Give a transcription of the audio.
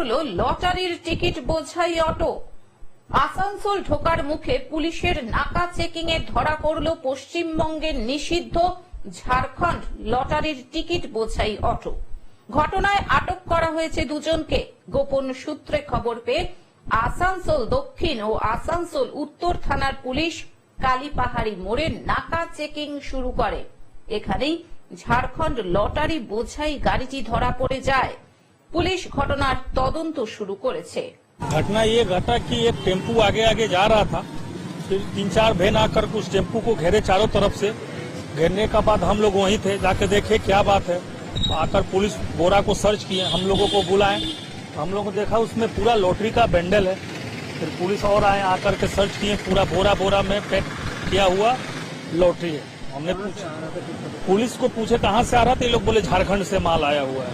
পড়ল লটারির টিকিট বোঝাই অটো। আসানসোল ঢোকার মুখে পুলিশের নাকা চেকিং এ ধরা পড়ল পশ্চিমবঙ্গের নিষিদ্ধ ঝাড়খণ্ড লটারির টিকিট বোঝাই অটো। ঘটনায় আটক করা হয়েছে দুজনকে। গোপন সূত্রে খবর পেয়ে আসানসোল দক্ষিণ ও আসানসোল উত্তর থানার পুলিশ কালীপাহাড়ি মোড়ে নাকা চেকিং শুরু করে। এখানেই ঝাড়খণ্ড লটারি বোঝাই গাড়িটি ধরা পড়ে যায়। পুলিশ ঘটনার তদন্ত শুরু করেছে घटना ये घटा कि एक टेम्पू आगे आगे जा रहा था फिर तीन चार वैन आकर उस टेम्पू को घेरे चारों तरफ से घेरने का बाद हम लोग वहीं थे जाके देखे क्या बात है आकर पुलिस बोरा को सर्च किए हम लोगों को बुलाए हम लोगों को देखा उसमें पूरा लॉटरी का बैंडल है फिर पुलिस और आए आकर के सर्च किए पूरा बोरा बोरा में पैक किया हुआ लॉटरी है हमने पूछा पुलिस को पूछे कहाँ से आ रहा था ये लोग बोले झारखंड से माल आया हुआ है